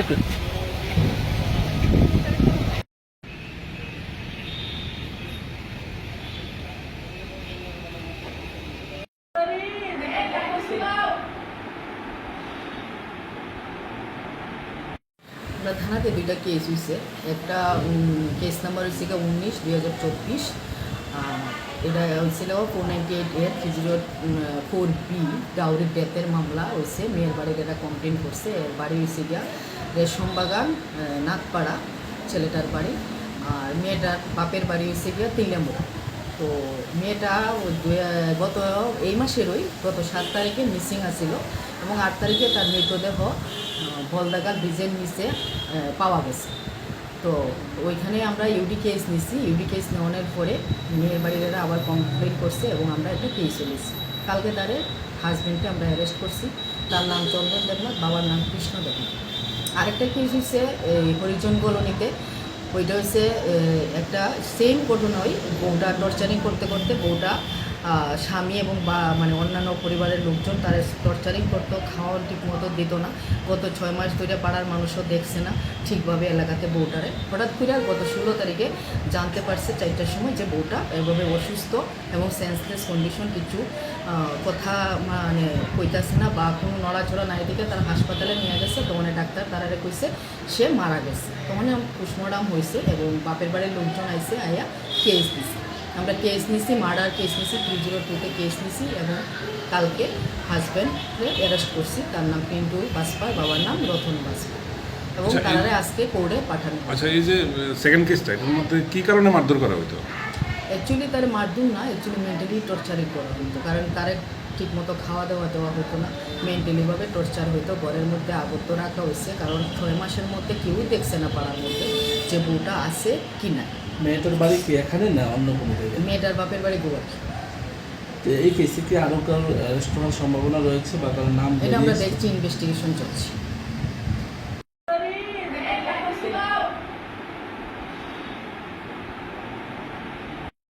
একটু। থানাতে দুইটা কেস হয়েছে একটা কেস নাম্বার হচ্ছে উনিশ দুই হাজার চব্বিশ। এটা হয়েছিল ফোর নাইনটি এইট এর three zero four B dowry ডেথের মামলা হয়েছে। মেয়ের বাড়ির এটা কমপ্লেন করছে। এর বাড়ি হয়েছে গিয়া রেশম বাগান নাগপাড়া ছেলেটার বাড়ি। আর মেয়েটার বাপের বাড়ি হয়েছে গিয়া তিলামুড়া তো মেয়েটা গত এই মাসেরই, গত সাত তারিখে মিসিং আছিল এবং আট তারিখে তার মৃতদেহ বলদাগাল ব্রিজের নিচে পাওয়া গেছে। তো ওইখানে আমরা ইউডি কেস নিছি ইউডি কেস নেওয়ানোর পরে মেয়ের বাড়িরা আবার কমপ্লেন করছে এবং আমরা একটা কেস চলেছি কালকে তারে হাজব্যান্ডকে আমরা অ্যারেস্ট করছি। তার নাম চন্দন দেবনাথ, বাবার নাম কৃষ্ণ দেবনাথ। আরেকটা কেস হচ্ছে এই হরিজন কলোনিতে। ওইটা হচ্ছে একটা সেম ঘটনাই বউটা টর্চারিং করতে করতে বউটা স্বামী এবং বা মানে অন্যান্য পরিবারের লোকজন তারা টর্চারিং করতো খাওয়ার ঠিক মতো দিত না। গত ছয় মাস ধরে পাড়ার মানুষও দেখছে না ঠিকভাবে এলাকাতে বউটারে। হঠাৎ করে আর গত ষোলো তারিখে জানতে পারছে চারটার সময় যে বউটা এভাবে অসুস্থ এবং সেন্সলেস কন্ডিশন কিছু কথা মানে কইতাছে না বা কোনো নড়াচড়া নাই দিকে তারা হাসপাতালে নিয়ে গেছে। তখন ডাক্তার তারা কইছে, সে মারা গেছে। তখন পোস্টমর্টম হয়েছে এবং বাপের বাড়ির লোকজন আইসে আইয়া কেস দিছে। আমরা কেস নিছি মার্ডার কেস নিছি থ্রি জিরো টুতে কেস নিছি এবং কালকে হাজব্যান্ডকে অ্যারেস্ট করছি। তার নাম পিন্টু বাসপার বাবার নাম রতন বাসপার এবং আচ্ছা, তারারে আজকে কোর্টে পাঠানো আচ্ছা এই যে সেকেন্ড কেসটা এটার মধ্যে কি কারণে মারধর করা হতো অ্যাকচুয়ালি তার মারধুম না অ্যাকচুয়ালি মেন্টালি টর্চারিং করা হতো কারণ তারে ঠিক মতো খাওয়া দাওয়া দেওয়া হতো না। মেন্টালিভাবে টর্চার হতো ঘরের মধ্যে আবদ্ধ রাখা হয়েছে কারণ ছয় মাসের মধ্যে কেউই দেখছে না পাড়ার মধ্যে যে বউটা আছে কি না মেয়েটার বাড়ি কি এখানে না অন্য কোনো জায়গায়? মেয়েটার বাপের বাড়ি গোয়া। এই কেসে কি আরও কারোর হওয়ার সম্ভাবনা রয়েছে বা কারোর নাম এটা আমরা দেখছি ইনভেস্টিগেশন চলছে।